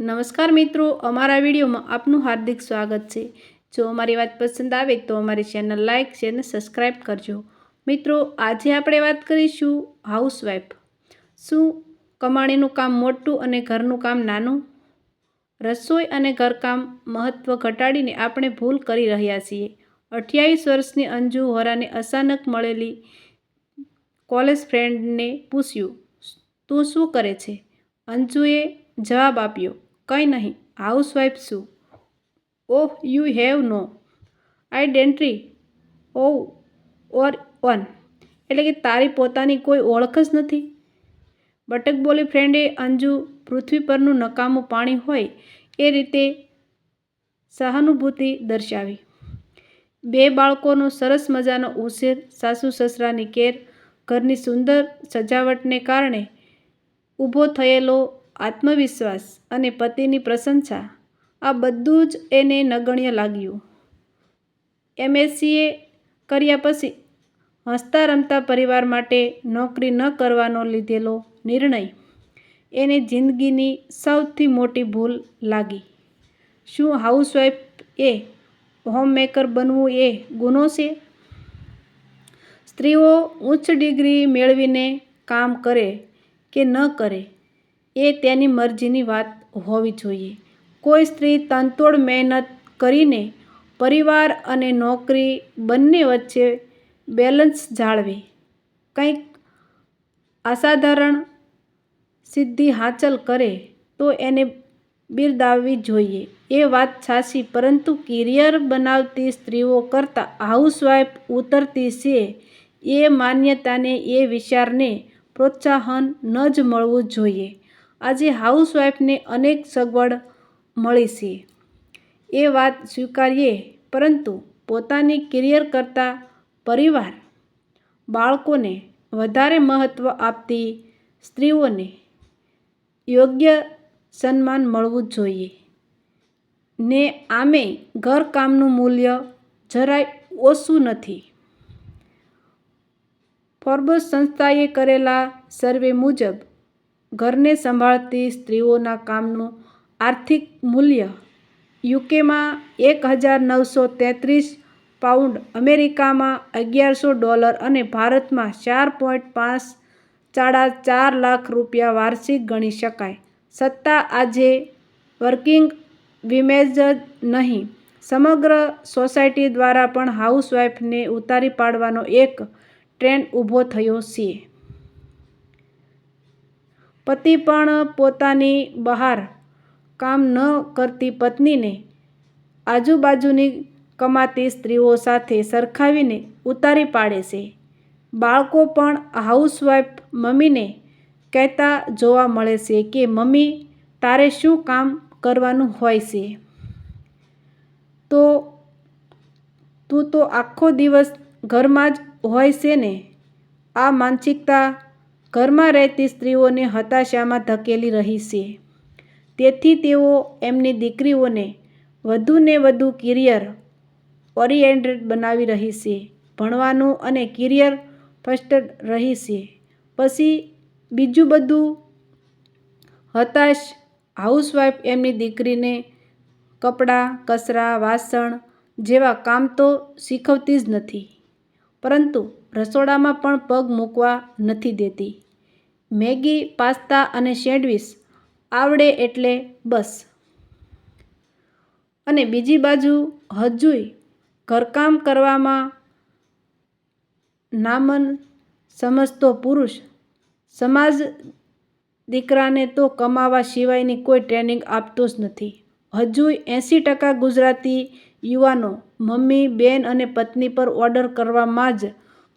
નમસ્કાર મિત્રો, અમારા વિડીયોમાં આપનું હાર્દિક સ્વાગત છે. જો અમારી વાત પસંદ આવે તો અમારી ચેનલ લાઇક શેર અને સબસ્ક્રાઈબ કરજો. મિત્રો, આજે આપણે વાત કરીશું હાઉસવાઈફ શું કમાણીનું કામ મોટું અને ઘરનું કામ નાનું? રસોઈ અને ઘરકામ મહત્ત્વ ઘટાડીને આપણે ભૂલ કરી રહ્યા છીએ. અઠ્યાવીસ વર્ષની અંજુ હોરાને અચાનક મળેલી કોલેજ ફ્રેન્ડને પૂછ્યું, તું શું કરે છે? અંજુએ જવાબ આપ્યો કંઈ નહીં. હાઉસ વાઇફ છું oh, you have no identity O or on એટલે કે તારી પોતાની કોઈ ઓળખ જ નથી. બટક બોલી ફ્રેન્ડે, અંજુ, પૃથ્વી પરનું નકામું પાણી હોય એ રીતે સહાનુભૂતિ દર્શાવી. બે બાળકોનો સરસ મજાનો ઉછેર, સાસુ સસરાની કેર, ઘરની સુંદર સજાવટને કારણે ઊભો થયેલો આત્મવિશ્વાસ અને પતિની પ્રશંસા, આ બધું જ એને નગણ્ય લાગ્યું. એમએસસીએ કર્યા પછી હસતા રમતા પરિવાર માટે નોકરી ન કરવાનો લીધેલો નિર્ણય એને જિંદગીની સૌથી મોટી ભૂલ લાગી. શું હાઉસવાઈફ એ હોમમેકર બનવું એ ગુનો છે? સ્ત્રીઓ ઉચ્ચ ડિગ્રી મેળવીને કામ કરે કે ન કરે? એ તેની મરજીની વાત હોવી જોઈએ. કોઈ સ્ત્રી તનતોડ મહેનત કરીને પરિવાર અને નોકરી બંને વચ્ચે બેલેન્સ જાળવે. કંઈક અસાધારણ સિદ્ધિ હાંચલ કરે તો એને બિરદાવવી જોઈએ. એ વાત સાચી પરંતુ કેરિયર બનાવતી સ્ત્રીઓ કરતાં હાઉસવાઇફ ઉતરતી છે એ માન્યતાને, એ વિચારને પ્રોત્સાહન ન જ મળવું જોઈએ. આજે હાઉસવાઈફને અનેક સગવડ મળી છે. એ વાત સ્વીકારીએ, પરંતુ પોતાની કેરિયર કરતાં પરિવાર બાળકોને વધારે મહત્ત્વ આપતી સ્ત્રીઓને યોગ્ય સન્માન મળવું જોઈએ. ને આમે ઘરકામનું મૂલ્ય જરાય ઓછું નથી. ફોર્બસ સંસ્થાએ કરેલા સર્વે મુજબ ઘરને સંભાળતી સ્ત્રીઓના કામનું આર્થિક મૂલ્ય યુકેમાં એક હજાર નવસો તેત્રીસ પાઉન્ડ, અમેરિકામાં અગિયારસો ડોલર અને ભારતમાં ચાર પોઈન્ટ પાંચ સાડા ચાર લાખ રૂપિયા વાર્ષિક ગણી શકાય. સત્તા આજે વર્કિંગ વિમેજ જ નહીં, સમગ્ર સોસાયટી દ્વારા પણ હાઉસવાઇફને ઉતારી પાડવાનો એક ટ્રેન્ડ ઊભો થયો છે. પતિ પણ પોતાની બહાર કામ ન કરતી પત્નીને આજુબાજુની કમાતી સ્ત્રીઓ સાથે સરખાવીને ઉતારી પાડે છે. બાળકો પણ હાઉસવાઈફ મમ્મીને કહેતા જોવા મળે છે કે, મમ્મી, તારે શું કામ કરવાનું હોય છે? તો તું તો આખો દિવસ ઘરમાં જ હોય છે ને? આ માનસિકતા ઘરમાં રહેતી સ્ત્રીઓને હતાશામાં ધકેલી રહી છે. તેથી તેઓ એમની દીકરીઓને વધુને વધુ કિરિયર ઓરિએન્ટેડ બનાવી રહી છે, ભણવાનું અને કિરિયર ફર્સ્ટ રહી છે. પછી બીજું બધું, હતાશ હાઉસવાઈફ એમની દીકરીને કપડાં, કચરા, વાસણ જેવા કામ તો શીખવતી જ નથી. પરંતુ રસોડામાં પણ પગ મૂકવા નથી દેતી. મેગી, પાસ્તા અને સેન્ડવિચ આવડે એટલે બસ. અને બીજી બાજુ હજુય ઘરકામ કરવામાં નામન સમજતો પુરુષ સમાજ દીકરાને તો કમાવા સિવાયની કોઈ ટ્રેનિંગ આપતો જ નથી. હજુય એંસી ટકા ગુજરાતી યુવાનો મમ્મી, બેન અને પત્ની પર ઓર્ડર કરવામાં જ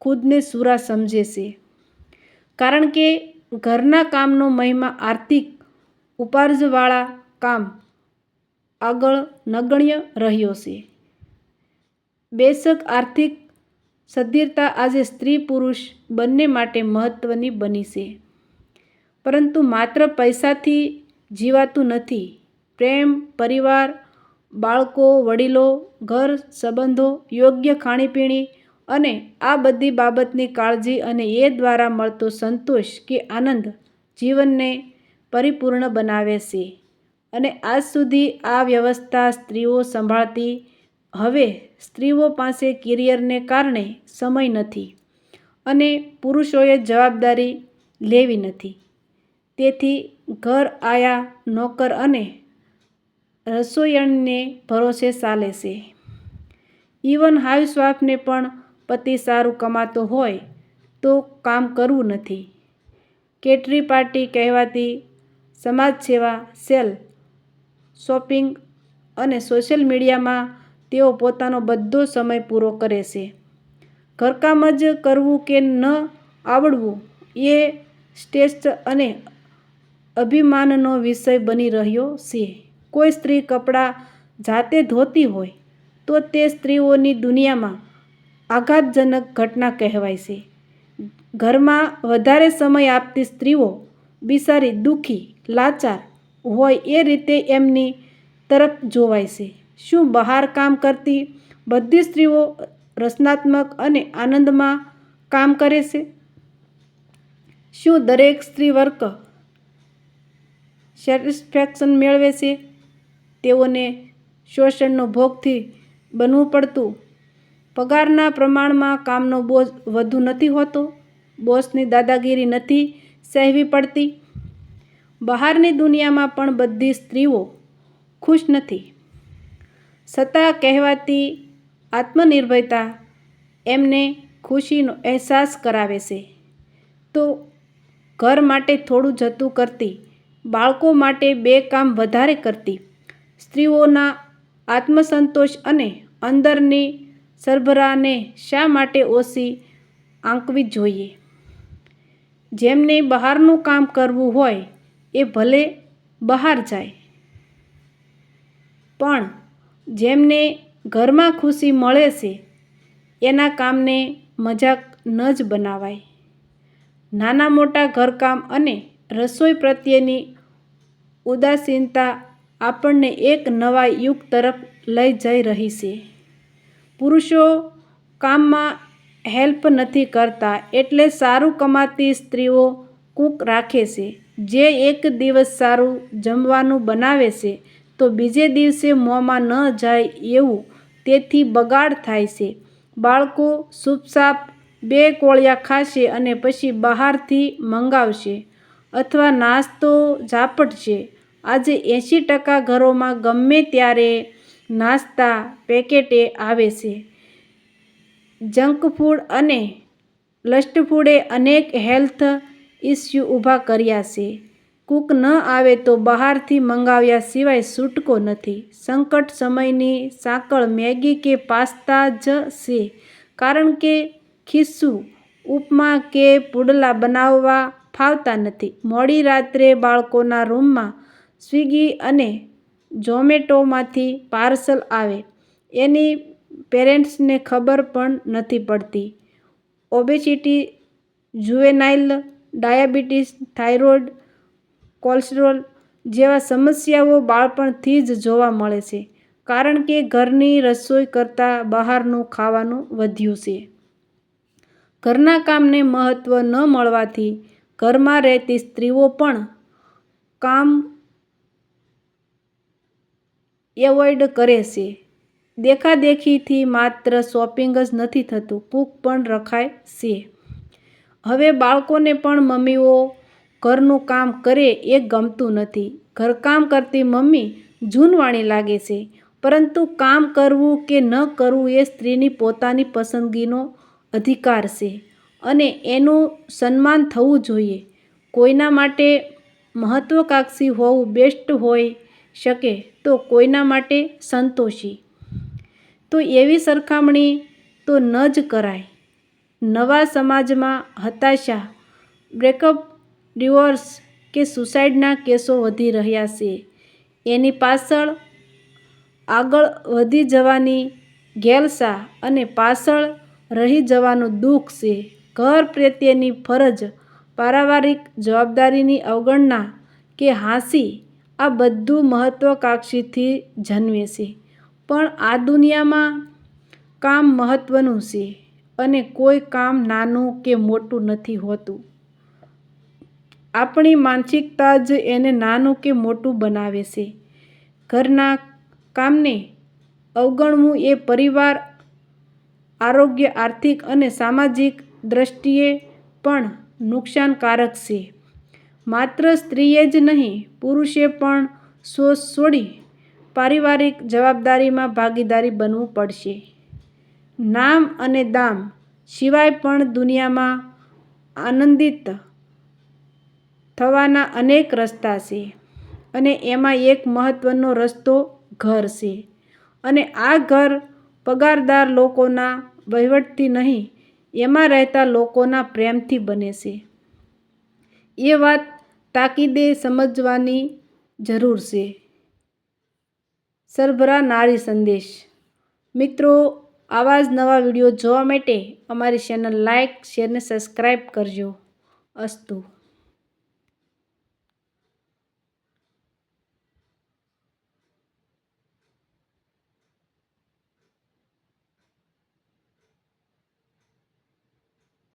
ખુદને સુરા સમજે છે. કારણ કે ઘરના કામનો મહિમા આર્થિક ઉપાર્જવાળા કામ આગળ નગણ્ય રહ્યો છે. બેશક આર્થિક સદ્ધિરતા આજે સ્ત્રી પુરુષ બંને માટે મહત્ત્વની બની છે. પરંતુ માત્ર પૈસાથી જીવાતું નથી. પ્રેમ, પરિવાર, બાળકો, વડીલો, ઘર, સંબંધો, યોગ્ય ખાણીપીણી અને આ બધી બાબતની કાળજી અને એ દ્વારા મળતો સંતોષ કે આનંદ જીવનને પરિપૂર્ણ બનાવે છે. અને આજ સુધી આ વ્યવસ્થા સ્ત્રીઓ સંભાળતી, હવે સ્ત્રીઓ પાસે કેરિયરને કારણે સમય નથી અને પુરુષોએ જવાબદારી લેવી નથી. તેથી ઘર આયા, નોકર અને રસોઈયણને ભરોસે ચાલે છે. ઇવન હાઉસવાઈફને પણ પતિ સારું કમાતો હોય તો કામ કરવું નથી. કેટરી પાર્ટી કહેવાતી સમાજ સેવા સેલ, શોપિંગ અને સોશિયલ મીડિયામાં તેઓ પોતાનો બધો સમય પૂરો કરે છે. ઘરકામ જ કરવું કે ન આવડવું એ શ્રેષ્ઠ અને અભિમાનનો વિષય બની રહ્યો છે. કોઈ સ્ત્રી કપડાં જાતે ધોતી હોય તો તે સ્ત્રીઓની દુનિયામાં આઘાતજનક ઘટના કહેવાય છે. ઘરમાં વધારે સમય આપતી સ્ત્રીઓ બિસારી, દુઃખી, લાચાર હોય એ રીતે એમની તરફ જોવાય છે. શું બહાર કામ કરતી બધી સ્ત્રીઓ રચનાત્મક અને આનંદમાં કામ કરે છે? શું દરેક સ્ત્રી વર્ક સેટિસ્ફેક્શન મેળવે છે? તેઓને શોષણનો ભોગથી બનવું પડતું પગારના પ્રમાણમાં કામનો બોજ વધુ નથી હોતો, બોસની દાદાગીરી નથી સહેવી પડતી. બહારની દુનિયામાં પણ બધી સ્ત્રીઓ ખુશ નથી. છતાં કહેવાતી આત્મનિર્ભરતા એમને ખુશીનો અહેસાસ કરાવે છે. તો ઘર માટે થોડું જતું કરતી, બાળકો માટે બે કામ વધારે કરતી, સ્ત્રીઓના આત્મસંતોષ અને અંદરની સરભરાને શા માટે ઓછી આંકવી જોઈએ? જેમને બહારનું કામ કરવું હોય એ ભલે બહાર જાય, પણ જેમને ઘરમાં ખુશી મળે છે, એના કામને મજાક ન જ બનાવાય. નાના મોટા ઘરકામ અને રસોઈ પ્રત્યેની ઉદાસીનતા આપણને એક નવા યુગ તરફ લઈ જઈ રહી છે. પુરુષો કામમાં હેલ્પ નથી કરતા એટલે સારું કમાતી સ્ત્રીઓ કૂક રાખે છે. જે એક દિવસ સારું જમવાનું બનાવે છે, તો બીજે દિવસે મોંમાં ન જાય એવું તેથી બગાડ થાય છે. બાળકો સૂપસાપ બે કોળિયા ખાશે અને પછી બહારથી મંગાવશે અથવા નાસ્તો ઝાપટશે. આજે એંશી ટકા ઘરોમાં ગમે ત્યારે નાસ્તા, પેકેટે આવે છે. જંક ફૂડ અને લસ્ટ ફૂડે અનેક હેલ્થ ઇસ્યુ ઊભા કર્યા છે. કૂક ન આવે તો બહારથી મંગાવ્યા સિવાય છૂટકો નથી. સંકટ સમયની સાંકળ મેગી કે પાસ્તા જ છે. કારણ કે ખીસ્સું, ઉપમા કે પુડલા બનાવવા ફાવતા નથી. મોડી રાત્રે બાળકોના રૂમમાં સ્વિગી અને ઝોમેટોમાંથી પાર્સલ આવે. એની પેરેન્ટ્સને ખબર પણ નથી પડતી. Obesity, juvenile, diabetes, thyroid, cholesterol જેવા સમસ્યાઓ બાળપણથી જ જોવા મળે છે, કારણ કે ઘરની રસોઈ કરતાં બહારનું ખાવાનું વધ્યું છે. ઘરના કામને મહત્ત્વ ન મળવાથી ઘરમાં રહેતી સ્ત્રીઓ પણ કામ એવોઇડ કરે છે. દેખાદેખીથી માત્ર શોપિંગ જ નથી થતું કૂક પણ રખાય છે. હવે બાળકોને પણ મમ્મીઓ ઘરનું કામ કરે એ ગમતું નથી. ઘરકામ કરતી મમ્મી જૂનવાણી લાગે છે, પરંતુ કામ કરવું કે ન કરવું એ સ્ત્રીની પોતાની પસંદગીનો અધિકાર છે અને એનું સન્માન થવું જોઈએ. કોઈના માટે મહત્વાકાંક્ષી હોવું બેસ્ટ હોઈ શકે તો કોઈના માટે સંતોષી. તો એવી સરખામણી તો ન જ કરાય. નવા સમાજમાં હતાશા, બ્રેકઅપ, ડિવોર્સ કે સુસાઇડના કેસો વધી રહ્યા છે. એની પાછળ આગળ વધી જવાની ગેલસા અને પાછળ રહી જવાનું દુઃખ છે. ઘર પ્રત્યેની ફરજ, પારિવારિક જવાબદારીની અવગણના કે હાંસી આ બધું મહત્વાકાંક્ષીથી જન્મે છે. પણ આ દુનિયામાં કામ મહત્ત્વનું છે અને કોઈ કામ નાનું કે મોટું નથી હોતું. આપણી માનસિકતા જ એને નાનું કે મોટું બનાવે છે. ઘરના કામને અવગણવું એ પરિવાર, આરોગ્ય, આર્થિક અને સામાજિક દ્રષ્ટિએ પણ નુકસાનકારક છે. માત્ર સ્ત્રીએ જ નહીં, પુરુષે પણ શોષ છોડી પારિવારિક જવાબદારીમાં ભાગીદારી બનવું પડશે. નામ અને દામ સિવાય પણ દુનિયામાં આનંદિત થવાના અનેક રસ્તા છે અને એમાં એક મહત્ત્વનો રસ્તો ઘર છે. અને આ ઘર પગારદાર લોકોના વહીવટથી નહીં, એમાં રહેતા લોકોના પ્રેમથી બને છે. એ વાત તાકીદે સમજવાની જરૂર છે. સરભરા નારી સંદેશ. મિત્રો, આવા જ નવા વીડિયો જોવા માટે અમારી ચેનલ લાઇક શેર ને સબસ્ક્રાઈબ કરજો. અસ્તુ.